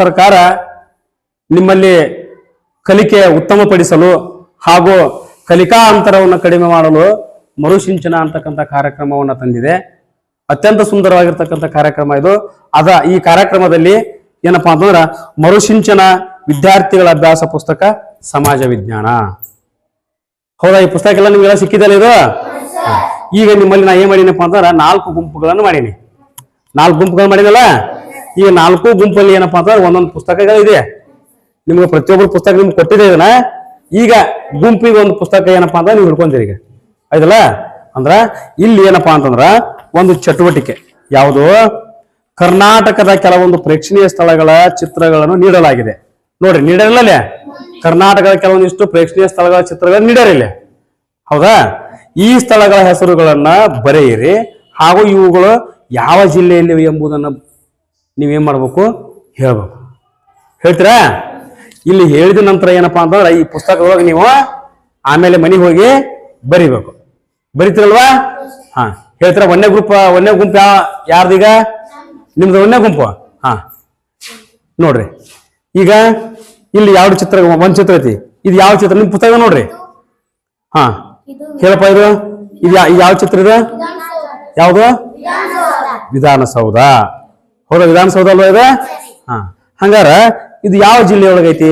ಸರ್ಕಾರ ನಿಮ್ಮಲ್ಲಿ ಕಲಿಕೆ ಉತ್ತಮಪಡಿಸಲು ಹಾಗೂ ಕಲಿಕಾ ಅಂತರವನ್ನು ಕಡಿಮೆ ಮಾಡಲು ಮರುಸಿಂಚನ ಅಂತಕ್ಕಂಥ ಕಾರ್ಯಕ್ರಮವನ್ನು ತಂದಿದೆ. ಅತ್ಯಂತ ಸುಂದರವಾಗಿರ್ತಕ್ಕಂಥ ಕಾರ್ಯಕ್ರಮ ಇದು. ಅದ ಈ ಕಾರ್ಯಕ್ರಮದಲ್ಲಿ ಏನಪ್ಪಾ ಅಂತಂದ್ರ ಮರುಸಿಂಚನ ವಿದ್ಯಾರ್ಥಿಗಳ ಅಭ್ಯಾಸ ಪುಸ್ತಕ ಸಮಾಜ ವಿಜ್ಞಾನ. ಹೌದಾ ಈ ಪುಸ್ತಕ ಎಲ್ಲ ನಿಮ್ಗೆಲ್ಲ ಸಿಕ್ಕಿದಲ್ಲ ಇದು? ಈಗ ನಿಮ್ಮಲ್ಲಿ ನಾ ಏನ್ ಮಾಡಿನಪ್ಪ ಅಂತಂದ್ರ ನಾಲ್ಕು ಗುಂಪುಗಳನ್ನು ಮಾಡೀನಿ. ನಾಲ್ಕು ಗುಂಪುಗಳನ್ನು ಮಾಡಿದಲ್ಲ ಈಗ ನಾಲ್ಕು ಗುಂಪಲ್ಲಿ ಏನಪ್ಪಾ ಅಂತಂದ್ರೆ ಒಂದೊಂದು ಪುಸ್ತಕಗಳಿದೆ. ನಿಮ್ಗೆ ಪ್ರತಿಯೊಬ್ಬರು ಪುಸ್ತಕ ನಿಮ್ಗೆ ಕೊಟ್ಟಿದೆ ಇದನ್ನ. ಈಗ ಗುಂಪಿಗೆ ಒಂದು ಪುಸ್ತಕ ಏನಪ್ಪಾ ಅಂತ ನೀವು ಹಿಡ್ಕೊಂತೀರಿ ಈಗ. ಆಯ್ತಲ್ಲ? ಅಂದ್ರ ಇಲ್ಲಿ ಏನಪ್ಪಾ ಅಂತಂದ್ರ ಒಂದು ಚಟುವಟಿಕೆ. ಯಾವುದು? ಕರ್ನಾಟಕದ ಕೆಲವೊಂದು ಪ್ರೇಕ್ಷಣೀಯ ಸ್ಥಳಗಳ ಚಿತ್ರಗಳನ್ನು ನೀಡಲಾಗಿದೆ. ನೋಡ್ರಿ ನೀಡಿರಲ್ಲೇ ಕರ್ನಾಟಕದ ಕೆಲವೊಂದಿಷ್ಟು ಪ್ರೇಕ್ಷಣೀಯ ಸ್ಥಳಗಳ ಚಿತ್ರಗಳನ್ನು ನೀಡರಿಲ್ಲ ಹೌದಾ? ಈ ಸ್ಥಳಗಳ ಹೆಸರುಗಳನ್ನ ಬರೆಯಿರಿ. ಹಾಗೂ ಇವುಗಳು ಯಾವ ಜಿಲ್ಲೆಯಲ್ಲಿವೆ ಎಂಬುದನ್ನು ನೀವೇನ್ ಮಾಡ್ಬೇಕು? ಹೇಳ್ಬೇಕು. ಹೇಳ್ತೀರಾ? ಇಲ್ಲಿ ಹೇಳಿದ ನಂತರ ಏನಪ್ಪಾ ಅಂತಂದ್ರೆ ಈ ಪುಸ್ತಕದೊಳಗೆ ನೀವು ಆಮೇಲೆ ಮನೆಗೆ ಹೋಗಿ ಬರಿಬೇಕು. ಬರಿತೀರಲ್ವಾ? ಹಾ. ಹೇಳ್ತೀರಾ? ಒಂದೇ ಗ್ರೂಪ್ ಒಂದೇ ಗುಂಪು ಯಾವ ಯಾರ್ದೀಗ? ನಿಮ್ದು ಒಂದೇ ಗುಂಪು? ಹಾ. ನೋಡ್ರಿ. ಈಗ ಇಲ್ಲಿ ಯಾವ ಚಿತ್ರ ಒಂದ್ ಚಿತ್ರ ಐತಿ. ಇದು ಯಾವ ಚಿತ್ರ? ನಿಮ್ ಪುಸ್ತಕ ನೋಡ್ರಿ. ಹಾ. ಹೇಳಪ್ಪ ಇದು. ಇದು ಯಾವ ಚಿತ್ರ ಇದು? ಯಾವುದು? ವಿಧಾನಸೌಧ. ಹೌದಾ ವಿಧಾನಸೌಧ ಅಲ್ವಾ ಇದು? ಹಾ. ಹಂಗಾರ ಇದು ಯಾವ ಜಿಲ್ಲೆಯೊಳಗೈತಿ?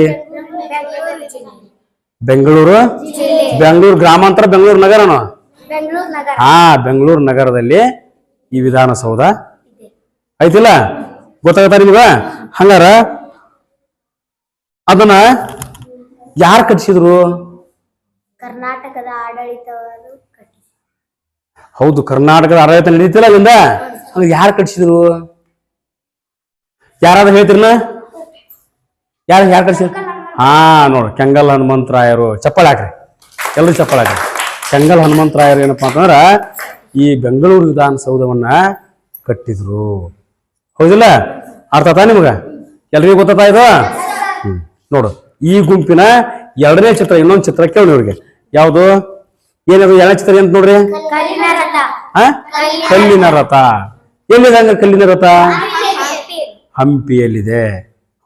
ಬೆಂಗಳೂರು? ಬೆಂಗಳೂರು ಗ್ರಾಮಾಂತರ ಬೆಂಗಳೂರು ನಗರನು? ಹಾ ಬೆಂಗಳೂರು ನಗರದಲ್ಲಿ ಈ ವಿಧಾನಸೌಧ ಐತಿಲ್ಲ? ಗೊತ್ತಾಗತ್ತ ನಿಮ್ಗ? ಹಂಗಾರ ಅದನ್ನ ಯಾರು ಕಟ್ಟಿಸಿದ್ರು? ಕರ್ನಾಟಕದ ಆಡಳಿತವನ್ನು ಹೌದು ಕರ್ನಾಟಕದ ಆಡಳಿತ ನಡೀತಿಲ್ಲ ಅಲ್ಲಿಂದ. ಯಾರು ಕಟ್ಟಿಸಿದ್ರು? ಯಾರಾದ್ರೂ ಹೇಳ್ತಿರ್ನ ಯಾರು ಯಾರು ಕಡೆ ಹಾ ನೋಡ್ರಿ ಕೆಂಗಲ್ ಹನುಮಂತರಾಯರು. ಚಪ್ಪಳ ಹಾಕ್ರಿ. ಎಲ್ಲರೂ ಚಪ್ಪಳ ಹಾಕ್ರಿ. ಕೆಂಗಲ್ ಹನುಮಂತರಾಯರು ಏನಪ್ಪಾ ಅಂತಂದ್ರ ಈ ಬೆಂಗಳೂರು ವಿಧಾನಸೌಧವನ್ನ ಕಟ್ಟಿದ್ರು. ಹೌದಿಲ್ಲ? ಅರ್ಥ ಆತಾ ನಿಮ್ಗ? ಎಲ್ರಿಗೂ ಗೊತ್ತ ಇದು? ಹ್ಮ್ ನೋಡು ಈ ಗುಂಪಿನ ಎರಡನೇ ಚಿತ್ರ ಇನ್ನೊಂದು ಚಿತ್ರ ಕೇಳಿ ಇವ್ರಿಗೆ ಯಾವುದು? ಏನದು ಎರಡನೇ ಚಿತ್ರ ಅಂತ ನೋಡ್ರಿ? ಕಲ್ಲಿನ ರಥ. ಆ ಕಲ್ಲಿನ ರಥ. ಎಲ್ಲಿದೆ ಹಂಗ ಕಲ್ಲಿನ ರಥ? ಹಂಪಿಯಲ್ಲಿದೆ.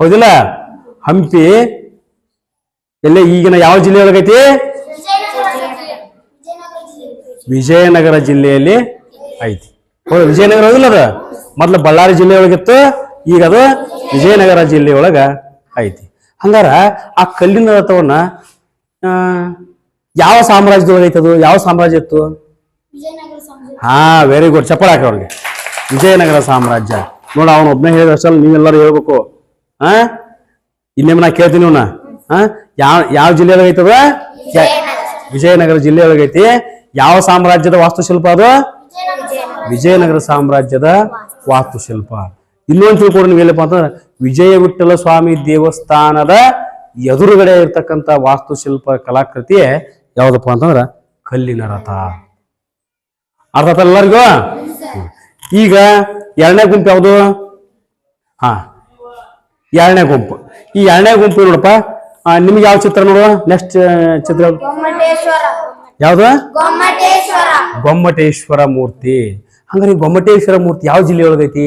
ಹೌದಿಲ್ಲ? ಹಂಪಿ? ಎಲ್ಲ? ಈಗಿನ ಯಾವ ಜಿಲ್ಲೆಯೊಳಗೈತಿ ವಿಜಯನಗರ ಜಿಲ್ಲೆಯಲ್ಲಿ ಐತಿ. ಹೌದು ವಿಜಯನಗರ ಹೌದಿಲ್ಲ ಅದು? ಮೊದ್ಲು ಬಳ್ಳಾರಿ ಜಿಲ್ಲೆಯೊಳಗಿತ್ತು ಈಗ ಅದು ವಿಜಯನಗರ ಜಿಲ್ಲೆಯೊಳಗ ಐತಿ. ಹಂಗಾರ ಆ ಕಲ್ಲಿನ ರಥವನ್ನ ಯಾವ ಸಾಮ್ರಾಜ್ಯದೊಳಗೆ ಐತದು ಯಾವ ಸಾಮ್ರಾಜ್ಯ ಇತ್ತು? ಹಾ ವೆರಿ ಗುಡ್ ಚಪ್ಪಳ ಹಾಕಿ ಅವ್ರಿಗೆ. ವಿಜಯನಗರ ಸಾಮ್ರಾಜ್ಯ. ನೋಡ, ಅವನು ಒಬ್ಬನೇ ಹೇಳಿದಷ್ಟಲ್ಲ ನೀವೆಲ್ಲರೂ ಹೇಳ್ಬೇಕು. ಹಾ ಇನ್ನೇಮ್ ನಾ ಕೇಳ್ತೀನಿ ಇವನ. ಹಾ ಯಾವ ಯಾವ ಜಿಲ್ಲೆಯೊಳಗೆ ಐತದ? ವಿಜಯನಗರ ಜಿಲ್ಲೆಯೊಳಗೆ ಐತಿ. ಯಾವ ಸಾಮ್ರಾಜ್ಯದ ವಾಸ್ತುಶಿಲ್ಪ ಅದು? ವಿಜಯನಗರ ಸಾಮ್ರಾಜ್ಯದ ವಾಸ್ತುಶಿಲ್ಪ. ಇನ್ನೊಂದು ತಿಳ್ಕೊಂಡು ನೀವು ಎಲ್ಲಪ್ಪ ಅಂತಂದ್ರೆ, ವಿಜಯ ವಿಠಲ ಸ್ವಾಮಿ ದೇವಸ್ಥಾನದ ಎದುರುಗಡೆ ಇರ್ತಕ್ಕಂಥ ವಾಸ್ತುಶಿಲ್ಪ ಕಲಾಕೃತಿ ಯಾವ್ದಪ್ಪ ಅಂತಂದ್ರ, ಕಲ್ಲಿನ ರಥ. ಅರ್ಥ ಎಲ್ಲರಿಗೂ. ಈಗ ಎರಡನೇ ಗುಂಪು ಯಾವುದು? ಹಾ ಎರಡನೇ ಗುಂಪು. ಈ ಎರಡನೇ ಗುಂಪು ನೋಡಪ್ಪ ನಿಮ್ಗೆ ಯಾವ ಚಿತ್ರ ನೋಡುವ? ನೆಕ್ಸ್ಟ್ ಚಿತ್ರ. ಯಾವ್ದು? ಗೊಮ್ಮಟೇಶ್ವರ. ಮೂರ್ತಿ. ಹಂಗಾರೆ ಗೊಮ್ಮಟೇಶ್ವರ ಮೂರ್ತಿ ಯಾವ ಜಿಲ್ಲೆ ಒಳಗೈತಿ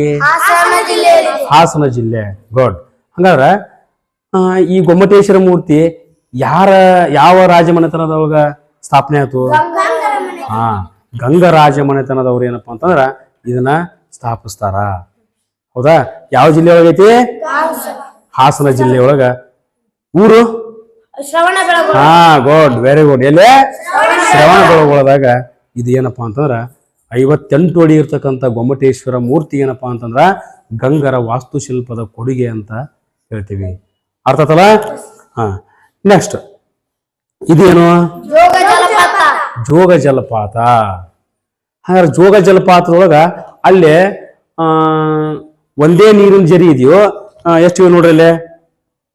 ಹಾಸನ ಜಿಲ್ಲೆ. ಗೋಡ್ ಹಂಗಾದ್ರ ಈ ಗೊಮ್ಮಟೇಶ್ವರ ಮೂರ್ತಿ ಯಾರ ಯಾವ ರಾಜಮನೆತನದೊಳಗ ಸ್ಥಾಪನೆ ಆಯ್ತು? ಹಾ ಗಂಗ ರಾಜಮನೆತನದವ್ರು ಏನಪ್ಪಾ ಅಂತಂದ್ರ ಇದನ್ನ ಸ್ಥಾಪಿಸ್ತಾರ. ಹೌದಾ? ಯಾವ ಜಿಲ್ಲೆ ಒಳಗೈತಿ ಹಾಸನ ಜಿಲ್ಲೆ ಒಳಗ. ಊರು? ಹಾ ಗುಡ್ ವೆರಿ ಗುಡ್ ಎಲ್ಲಿ? ಶ್ರವಣ ಬೆಳಗೊಳದಾಗ ಇದು ಏನಪ್ಪಾ ಅಂತಂದ್ರ ಐವತ್ತೆಂಟು ಅಡಿ ಇರ್ತಕ್ಕಂಥ ಗೊಮ್ಮಟೇಶ್ವರ ಮೂರ್ತಿ ಏನಪ್ಪಾ ಅಂತಂದ್ರ ಗಂಗರ ವಾಸ್ತುಶಿಲ್ಪದ ಕೊಡುಗೆ ಅಂತ ಹೇಳ್ತೀವಿ. ಅರ್ಥ ಆತಲ್ಲ? ಹಾ. ನೆಕ್ಸ್ಟ್ ಇದೇನು? ಜೋಗ ಜಲಪಾತ. ಹಾಗಾದ್ರೆ ಜೋಗ ಜಲಪಾತದೊಳಗ ಅಲ್ಲಿ ಆ, ಒಂದೇ ನೀರಿನ ಜರಿ ಇದೆಯೋ ಎಷ್ಟು ಇವೆ ನೋಡ್ರಿ ಅಲ್ಲೇ?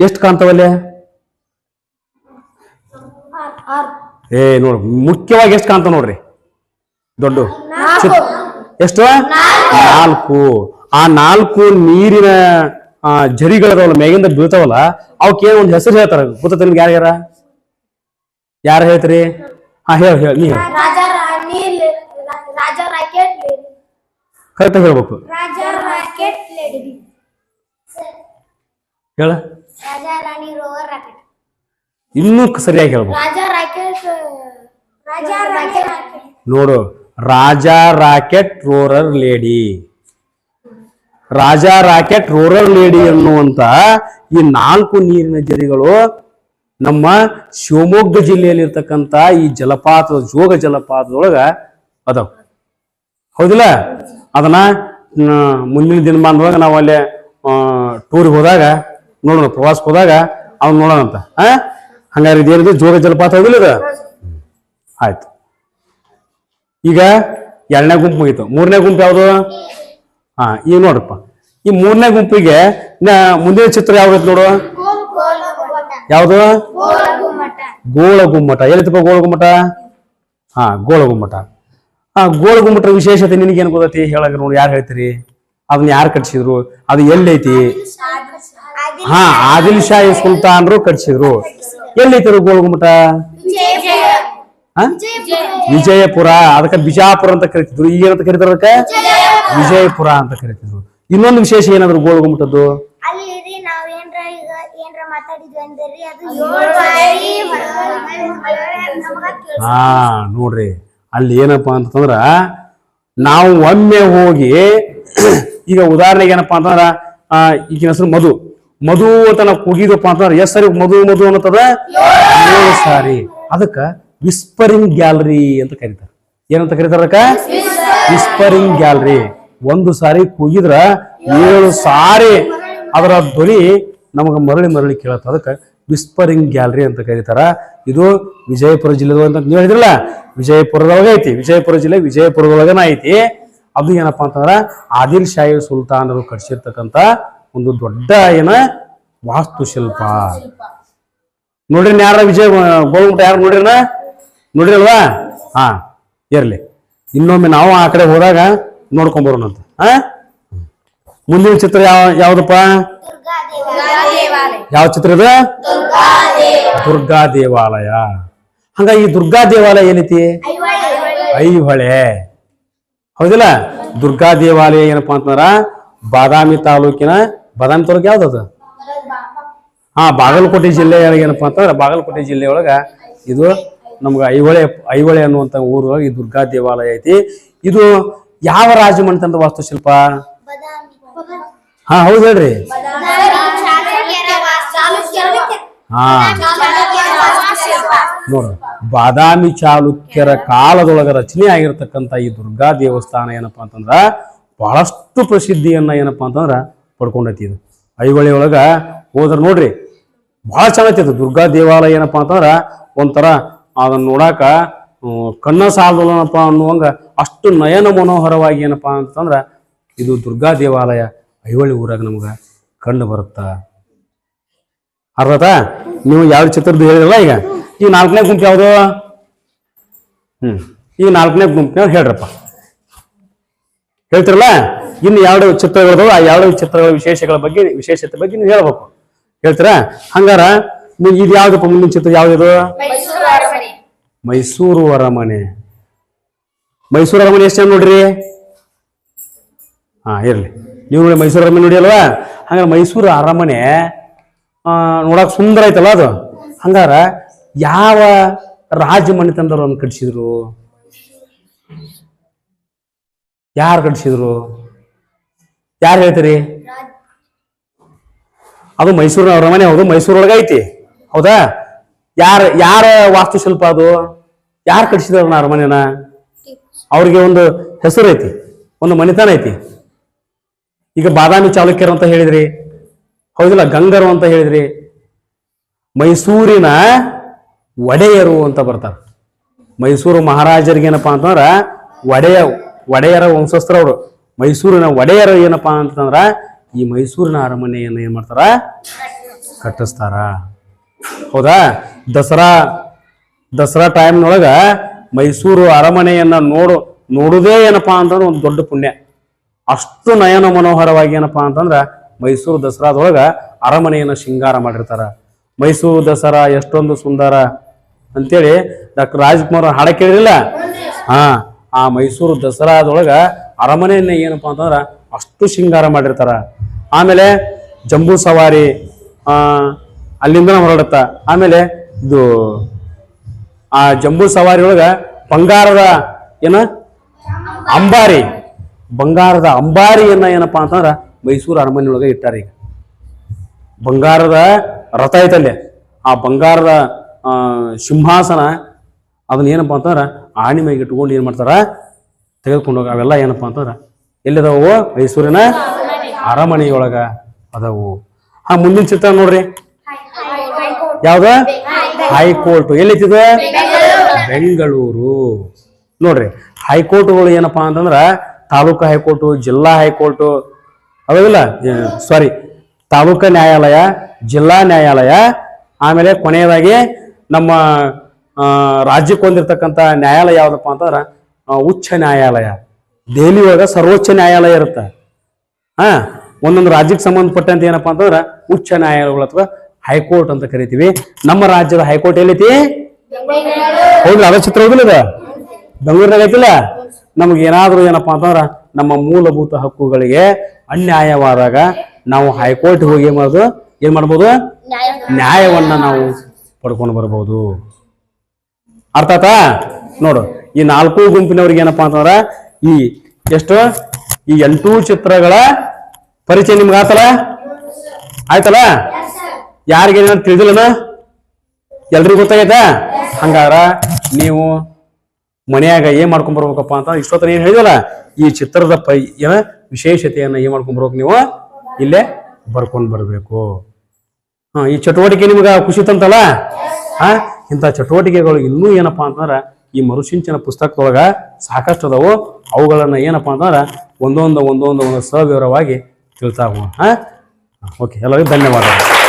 ಎಷ್ಟು ಕಾಣ್ತಾವಲ್ಲೇ ಏ ನೋಡ್ ಮುಖ್ಯವಾಗಿ ಎಷ್ಟು ಕಾಣ್ತಾವ ನೋಡ್ರಿ? ದೊಡ್ಡ. ಎಷ್ಟು? ನಾಲ್ಕು. ಆ ನಾಲ್ಕು ನೀರಿನ ಜರಿಗಳದವಲ್ಲ ಮೇಗಿಂದ ಬೀಳ್ತಾವಲ್ಲ ಅವಕ್ಕೆ ಒಂದು ಹೆಸರು ಹೇಳ್ತಾರ. ಗೊತ್ತ ನಿಮ್ಗೆ ಯಾರ್ಯಾರ ಯಾರು? ಹೇಳ್ತೀರಿ? ಹಾ ಹೇಳಿ ಹೇಳಿ ನೀ ಹೇಳಿ. ರಾಜ ರಾಕೆಟ್ ಲೇಡಿ. ಕರೆಕ್ಟ್ ಹೇಳ್ಬೇಕು. ರಾಜ ರಾಕೆಟ್ ಲೇಡಿ. ಹೇಳ. ರಾಜಾ ರಾಣಿ ರೋವರ್ ರಾಕೆಟ್. ಇನ್ನೂ ಸರಿಯಾಗಿ ಹೇಳ್ಬೇಕು. ರಾಜಾ ರಾಕೆಟ್ ರಾಜಾ ರಾಕೆಟ್. ನೋಡು ರಾಜ ರಾಕೆಟ್ ರೋರರ್ ಲೇಡಿ. ರಾಜ ರಾಕೆಟ್ ರೋರರ್ ಲೇಡಿ ಅನ್ನುವಂತ ಈ ನಾಲ್ಕು ನೀರಿನ ಜರಿಗಳು ನಮ್ಮ ಶಿವಮೊಗ್ಗ ಜಿಲ್ಲೆಯಲ್ಲಿರ್ತಕ್ಕಂಥ ಈ ಜಲಪಾತದ ಜೋಗ ಜಲಪಾತದೊಳಗ ಅದಾವ. ಹೌದಿಲ್ಲ? ಅದನ್ನ ಮುಂದಿನ ಮುಂದಿನ ಬಂದಾಗ ನಾವು ಅಲ್ಲಿ ಟೂರ್ಗೆ ಹೋದಾಗ ನೋಡೋಣ ಪ್ರವಾಸಕ್ಕೆ ಹೋದಾಗ ಅವ್ನು ನೋಡೋಣಂತ ಆ? ಹಂಗಾರೆ ಇದೇನಿದೆ ಜೋಗ ಜಲಪಾತ ಹೋಗಿಲ್ಲ ಇದು? ಆಯ್ತು. ಈಗ ಎರಡನೇ ಗುಂಪು ಮುಗಿತು. ಮೂರನೇ ಗುಂಪು ಯಾವುದು? ಹಾ ಈಗ ನೋಡ್ರಪ್ಪ ಈ ಮೂರನೇ ಗುಂಪಿಗೆ ಮುಂದಿನ ಚಿತ್ರ ಯಾವ್ದು ನೋಡು? ಯಾವುದು? ಗೋಳ ಗುಮ್ಮಟ ಎಲ್ಲಿತ್ತಪ್ಪ ಗೋಳ ಗುಮ್ಮಟ ಹಾ ಗೋಳ ಗುಮ್ಮಟ ಆ ಗೋಳ ಗುಮ್ಮಟ ವಿಶೇಷತೆ ನಿನಗೇನು ಗೊತ್ತೈತಿ? ಹೇಳಕ್ ನೋಡಿ ಯಾರು ಹೇಳ್ತೀರಿ? ಅದನ್ನ ಯಾರು ಕಟ್ಸಿದ್ರು? ಅದು ಎಲ್ಲೈತಿ? ಹಾ ಆದಿಲ್ ಶಾಹಿ ಸುಲ್ತಾನ್ರು ಕಟ್ಸಿದ್ರು. ಎಲ್ಲೈತಿ ಗೋಳ ಗುಮ್ಮಟ ಹಾ? ವಿಜಯಪುರ. ಅದಕ್ಕೆ ಬಿಜಾಪುರ ಅಂತ ಕರಿತಿದ್ರು. ಈಗ ಏನಂತ ಕರಿತಾರ ಅದಕ್ಕೆ? ವಿಜಯಪುರ ಅಂತ ಕರಿತಿದ್ರು. ಇನ್ನೊಂದು ವಿಶೇಷ ಏನಾದ್ರು ಗೋಳ ಗುಮ್ಮಟದ್ದು ಅಲ್ಲಿ ರೀ ನಾವ್ ಏನ್ರ ಈಗ ಏನ್ರ ಮಾತಾಡಿದ್ವಿ ಅಂದ್ರಿ ಅದು ಏಳು ಬಾರಿ ನಮಗ ಕೇಳ್ಸ ಹಾ ನೋಡ್ರಿ. ಅಲ್ಲಿ ಏನಪ್ಪ ಅಂತಂದ್ರ ನಾವು ಒಮ್ಮೆ ಹೋಗಿ ಈಗ ಉದಾಹರಣೆಗೆ ಏನಪ್ಪ ಅಂತಂದ್ರ ಆ, ಈಗಿನ ಹೆಸರು ಮಧು. ಮಧು ಅಂತ ನಾವು ಕುಗಿದಪ್ಪ ಅಂತಂದ್ರೆ ಎಷ್ಟ್ ಸರಿ ಮಧು ಮಧು ಅನ್ನತದ ಏಳು ಸಾರಿ. ಅದಕ್ಕ ವಿಸ್ಪರಿಂಗ್ ಗ್ಯಾಲರಿ ಅಂತ ಕರೀತಾರ. ಏನಂತ ಕರೀತಾರ ಅದಕ್ಕ? ವಿಸ್ಪರಿಂಗ್ ಗ್ಯಾಲರಿ ಒಂದು ಸಾರಿ ಕೂಗಿದ್ರ ಏಳು ಸಾರಿ ಅದರ ಧ್ವನಿ ನಮಗೆ ಮರಳಿ ಮರಳಿ ಕೇಳತ್ತ. ಅದಕ್ಕೆ ವಿಸ್ಪರಿಂಗ್ ಗ್ಯಾಲರಿ ಅಂತ ಕರೀತಾರ. ಇದು ವಿಜಯಪುರ ಜಿಲ್ಲೆದೊಳಗೆ ಅಂತ ನೀವು ಹೇಳಿದ್ರಲ್ಲ, ವಿಜಯಪುರದೊಳಗೆ ಐತಿ, ವಿಜಯಪುರ ಜಿಲ್ಲೆ ವಿಜಯಪುರದೊಳಗನ ಐತಿ. ಅದು ಏನಪ್ಪಾ ಅಂತಂದ್ರೆ ಆದಿಲ್ ಶಾಹಿ ಸುಲ್ತಾನರು ಕಟ್ಸಿರ್ತಕ್ಕಂಥ ಒಂದು ದೊಡ್ಡ ಏನ ವಾಸ್ತುಶಿಲ್ಪ. ನೋಡ್ರಿ ಯಾರ ವಿಜಯ ಗೋಲ್ಮಠ ಯಾರು ನೋಡ್ರಿನ? ಅಲ್ವಾ ಹಾ, ಇರ್ಲಿ. ಇನ್ನೊಮ್ಮೆ ನಾವು ಆ ಕಡೆ ಹೋದಾಗ ನೋಡ್ಕೊಂಡ್ ಬರೋಣಂತ. ಹಾ? ಮುಂದಿನ ಚಿತ್ರ ಯಾವ ಯಾವ್ದಪ್ಪ? ಯಾವ ಚಿತ್ರ ಇದು? ದುರ್ಗಾ ದೇವಾಲಯ ಹಂಗ ಈ ದುರ್ಗಾ ದೇವಾಲಯ ಏನೈತಿ? ಐಹೊಳೆ. ಹೌದಿಲ್ಲ? ದುರ್ಗಾ ದೇವಾಲಯ ಏನಪ್ಪ ಅಂತಂದ್ರ ಬಾದಾಮಿ ತಾಲೂಕಿನ ಬಾದಾಮಿ ತಾಲೂಕು ಅದು? ಹಾ ಬಾಗಲಕೋಟೆ ಜಿಲ್ಲೆ ಏನಪ್ಪಾ ಅಂತಂದ್ರ ಬಾಗಲಕೋಟೆ ಜಿಲ್ಲೆಯೊಳಗ ಇದು ನಮ್ಗೆ ಐಹೊಳೆ ಐಹೊಳೆ ಅನ್ನುವಂತ ಊರೊಳಗೆ ಈ ದುರ್ಗಾ ದೇವಾಲಯ ಐತಿ. ಇದು ಯಾವ ರಾಜಮನೆತನದ ವಾಸ್ತುಶಿಲ್ಪ? ಹಾ, ಹೌದು ಹೇಳ್ರಿ. ಹಾ. ನೋಡ್ರಿ, ಬಾದಾಮಿ ಚಾಲುಕ್ಯರ ಕಾಲದೊಳಗ ರಚನೆ ಆಗಿರ್ತಕ್ಕಂಥ ಈ ದುರ್ಗಾ ದೇವಸ್ಥಾನ ಏನಪ್ಪಾ ಅಂತಂದ್ರ ಬಹಳಷ್ಟು ಪ್ರಸಿದ್ಧಿಯನ್ನ ಏನಪ್ಪಾ ಅಂತಂದ್ರ ಪಡ್ಕೊಂಡೈತಿ ಇದು. ಐಹೊಳೆ ಒಳಗ ಹೋದ್ರ ನೋಡ್ರಿ, ಬಹಳ ಇದು. ದುರ್ಗಾ ದೇವಾಲಯ ಏನಪ್ಪಾ ಅಂತಂದ್ರ ಒಂಥರ ಅದನ್ನ ನೋಡಾಕ ಕಣ್ಣ ಸಾಲದಲ್ಲನಪ್ಪ ಅನ್ನುವಂಗ ಅಷ್ಟು ನಯನ ಮನೋಹರವಾಗಿ ಏನಪ್ಪಾ ಅಂತಂದ್ರ ಇದು ದುರ್ಗಾ ದೇವಾಲಯ. ಐಹೊಳೆ ಊರಾಗ ನಮ್ಗೆ ಕಂಡು ಬರುತ್ತಾ. ಅರ್ಧತಾ ನೀವು ಯಾವ ಚಿತ್ರದ ಹೇಳಿರಲ್ಲ ಈಗ? ಈ ನಾಲ್ಕನೇ ಗುಂಪು ಯಾವುದು? ಹ್ಞೂ ಈ ನಾಲ್ಕನೇ ಗುಂಪಿನ ಹೇಳ್ರಪ್ಪ. ಹೇಳ್ತಿರಲ್ಲ? ಇನ್ನು ಎರಡು ಚಿತ್ರಗಳು ಆ ಎರಡು ಚಿತ್ರಗಳ ವಿಶೇಷಗಳ ಬಗ್ಗೆ ವಿಶೇಷತೆ ಬಗ್ಗೆ ನೀವು ಹೇಳ್ಬೇಕು. ಹೇಳ್ತೀರಾ? ಹಂಗಾರ ಇದು ಯಾವ್ದಪ್ಪ? ಮುಂದಿನ ಚಿತ್ರ ಯಾವ್ದು ಮೈಸೂರು ಅರಮನೆ. ಮೈಸೂರು ಅರಮನೆ. ಮೈಸೂರು ಅರಮನೆ ಎಷ್ಟು ಜನ ನೋಡ್ರಿ? ಹಾ, ಇರಲಿ. ನೀವು ಮೈಸೂರು ಅರಮನೆ ನೋಡಿ ಅಲ್ವಾ ಹಂಗಾರೆ ಮೈಸೂರು ಅರಮನೆ ನೋಡಕ್ಕೆ ನೋಡಕ್ ಸುಂದರ ಐತಲ್ಲ ಅದು? ಹಂಗಾರ ಯಾವ ರಾಜ ಮನೆತನದವ್ರು ಅದನ್ನ ಕಟ್ಸಿದ್ರು? ಯಾರು ಕಟ್ಸಿದ್ರು? ಯಾರು ಹೇಳ್ತೀರಿ? ಅದು ಮೈಸೂರಿನ ಅರಮನೆ, ಹೌದು, ಮೈಸೂರೊಳಗೆ ಐತಿ. ಹೌದಾ? ಯಾರ ಯಾರ ವಾಸ್ತುಶಿಲ್ಪ ಅದು? ಯಾರು ಕಟ್ಸಿದ್ರು ಅರಮನೆನ? ಅವ್ರಿಗೆ ಒಂದು ಹೆಸರು ಐತಿ, ಒಂದು ಮನೆತನ ಐತಿ. ಈಗ ಬಾದಾಮಿ ಚಾಲುಕ್ಯರು ಅಂತ ಹೇಳಿದ್ರಿ. ಹೌದಿಲ್ಲ, ಗಂಗರು ಅಂತ ಹೇಳಿದ್ರಿ. ಮೈಸೂರಿನ ಒಡೆಯರು ಅಂತ ಬರ್ತಾರೆ. ಮೈಸೂರು ಮಹಾರಾಜರಿಗೆ ಏನಪ್ಪಾ ಅಂತಂದ್ರ, ಒಡೆಯ, ಒಡೆಯರ ವಂಶಸ್ಥರು ಅವರು. ಮೈಸೂರಿನ ಒಡೆಯರು ಏನಪ್ಪಾ ಅಂತಂದ್ರ, ಈ ಮೈಸೂರಿನ ಅರಮನೆಯನ್ನು ಏನ್ ಮಾಡ್ತಾರ? ಕಟ್ಟಿಸ್ತಾರ. ಹೌದಾ? ದಸರಾ ದಸರಾ ಟೈಮ್ನೊಳಗ ಮೈಸೂರು ಅರಮನೆಯನ್ನ ನೋಡು, ನೋಡುದೇ ಏನಪ್ಪಾ ಅಂತಂದ್ರೆ ಒಂದು ದೊಡ್ಡ ಪುಣ್ಯ. ಅಷ್ಟು ನಯನ ಮನೋಹರವಾಗಿ ಏನಪ್ಪಾ ಅಂತಂದ್ರ ಮೈಸೂರು ದಸರಾದೊಳಗ ಅರಮನೆಯನ್ನ ಶೃಂಗಾರ ಮಾಡಿರ್ತಾರ. ಮೈಸೂರು ದಸರಾ ಎಷ್ಟೊಂದು ಸುಂದರ ಅಂತೇಳಿ ಡಾಕ್ಟರ್ ರಾಜ್ಕುಮಾರ್ ಹಾಡ ಕೇಳಿರಲಿಲ್ಲ ಹಾ, ಆ ಮೈಸೂರು ದಸರಾದೊಳಗ ಅರಮನೆಯನ್ನ ಏನಪ್ಪಾ ಅಂತಂದ್ರ ಅಷ್ಟು ಶೃಂಗಾರ ಮಾಡಿರ್ತಾರ. ಆಮೇಲೆ ಜಂಬೂ ಸವಾರಿ, ಆ ಅಲ್ಲಿಂದ ಹೊರಡುತ್ತ. ಆಮೇಲೆ ಇದು, ಆ ಜಂಬೂ ಸವಾರಿ ಒಳಗ ಬಂಗಾರದ ಏನ? ಅಂಬಾರಿ. ಬಂಗಾರದ ಅಂಬಾರಿಯನ್ನ ಏನಪ್ಪಾ ಅಂತಂದ್ರ ಮೈಸೂರು ಅರಮನೆ ಒಳಗೆ ಇಟ್ಟಾರ ಈಗ. ಬಂಗಾರದ ರಥ ಐತಲ್ಲಿ, ಆ ಬಂಗಾರದ ಸಿಂಹಾಸನ ಅದನ್ನ ಏನಪ್ಪಾ ಅಂತಂದ್ರ ಆಣಿ ಮೈಗೆ ಇಟ್ಕೊಂಡು ಏನ್ ಮಾಡ್ತಾರ? ತೆಗೆದುಕೊಂಡು ಹೋಗ ಅವೆಲ್ಲ ಏನಪ್ಪಾ ಅಂತಂದ್ರ ಎಲ್ಲಿದಾವು? ಮೈಸೂರಿನ ಅರಮನೆಯೊಳಗ ಅದಾವು. ಆ ಮುಂದಿನ ಚಿತ್ರ ನೋಡ್ರಿ. ಯಾವ್ದ? High court. ಎಲ್ಲಿತ್ತಿದ? ಬೆಂಗಳೂರು. ನೋಡ್ರಿ, ಹೈಕೋರ್ಟ್ಗಳು ಏನಪ್ಪಾ ಅಂತಂದ್ರ ತಾಲೂಕು ಹೈಕೋರ್ಟು ಜಿಲ್ಲಾ ಹೈಕೋರ್ಟು ಹೌದಿಲ್ಲ? ಸಾರಿ ತಾಲೂಕು ನ್ಯಾಯಾಲಯ ಜಿಲ್ಲಾ ನ್ಯಾಯಾಲಯ ಆಮೇಲೆ ಕೊನೆಯದಾಗಿ ನಮ್ಮ ರಾಜ್ಯಕ್ಕೆ ಹೊಂದಿರತಕ್ಕಂಥ ನ್ಯಾಯಾಲಯ ಯಾವುದಪ್ಪ ಅಂತಂದ್ರೆ ಉಚ್ಚ ನ್ಯಾಯಾಲಯ. ದೆಹಲಿ ಒಳಗ ಸರ್ವೋಚ್ಚ ನ್ಯಾಯಾಲಯ ಇರುತ್ತೆ. ಹಾ ಒಂದೊಂದು ರಾಜ್ಯಕ್ಕೆ ಸಂಬಂಧಪಟ್ಟಂತೆ ಏನಪ್ಪಾ ಅಂತಂದ್ರೆ ಉಚ್ಚ ನ್ಯಾಯಾಲಯಗಳು ಅಥವಾ ಹೈಕೋರ್ಟ್ ಅಂತ ಕರಿತೀವಿ. ನಮ್ಮ ರಾಜ್ಯದ ಹೈಕೋರ್ಟ್ ಎಲ್ಲೈತಿ? ಹೌದು ಅದ ಚಿತ್ರ ಹೋಗಿಲ್ಲ ಬೆಂಗಳೂರಿನಾಗ ಐತಿಲ್ಲ? ನಮ್ಗೆ ಏನಾದರೂ ಏನಪ್ಪಾ ಅಂತಂದ್ರ ನಮ್ಮ ಮೂಲಭೂತ ಹಕ್ಕುಗಳಿಗೆ ಅನ್ಯಾಯವಾದಾಗ ನಾವು ಹೈಕೋರ್ಟ್ ಹೋಗಿ ಏನ್ ಮಾಡೋದು? ಏನ್ ಮಾಡ್ಬೋದು? ನ್ಯಾಯವನ್ನ ನಾವು ಪಡ್ಕೊಂಡು ಬರ್ಬೋದು. ಅರ್ಥ ಆತಾ ನೋಡು, ಈ ನಾಲ್ಕು ಗುಂಪಿನವ್ರಿಗೆ ಏನಪ್ಪಾ ಅಂತಂದ್ರ ಈ ಎಷ್ಟು? ಈ ಎಂಟು ಚಿತ್ರಗಳ ಪರಿಚಯ ನಿಮ್ಗೆ ಆತಲ್ಲ? ಆಯ್ತಲ್ಲ? ಯಾರಿಗೇನ ತಿಳಿದಿಲ್ಲನ? ಎಲ್ರಿಗೂ ಗೊತ್ತಾಗೈತಾ? ಹಂಗಾರ ನೀವು ಮನ್ಯಾಗ ಏನ್ ಮಾಡ್ಕೊಂಡ್ ಬರ್ಬೇಕಪ್ಪ ಅಂತ ಇಷ್ಟೊತ್ತನ ಏನ್ ಹೇಳಿದಲ್ಲ ಈ ಚಿತ್ರದ ಪೈ, ಏನ ವಿಶೇಷತೆಯನ್ನ ಏನ್ ಮಾಡ್ಕೊಂಡ್ ಬರ್ಬೇಕು ನೀವು? ಇಲ್ಲೇ ಬರ್ಕೊಂಡ್ ಬರ್ಬೇಕು. ಹಾ, ಈ ಚಟುವಟಿಕೆ ನಿಮ್ಗ ಖುಷಿ ತಂತಲ್ಲ? ಹಾ ಇಂಥ ಚಟುವಟಿಕೆಗಳು ಇನ್ನೂ ಏನಪ್ಪಾ ಅಂತಂದ್ರ ಈ ಮರುಸಿಂಚನ ಪುಸ್ತಕದೊಳಗ ಸಾಕಷ್ಟು ಅದಾವು. ಅವುಗಳನ್ನ ಏನಪ್ಪಾ ಅಂತಂದ್ರ ಒಂದೊಂದು ಒಂದೊಂದು ಒಂದು ಸವಿವರವಾಗಿ ತಿಳ್ತಾ ಹೋಗೋಣ. ಹಾ, ಓಕೆ, ಎಲ್ಲರಿಗೂ ಧನ್ಯವಾದಗಳು.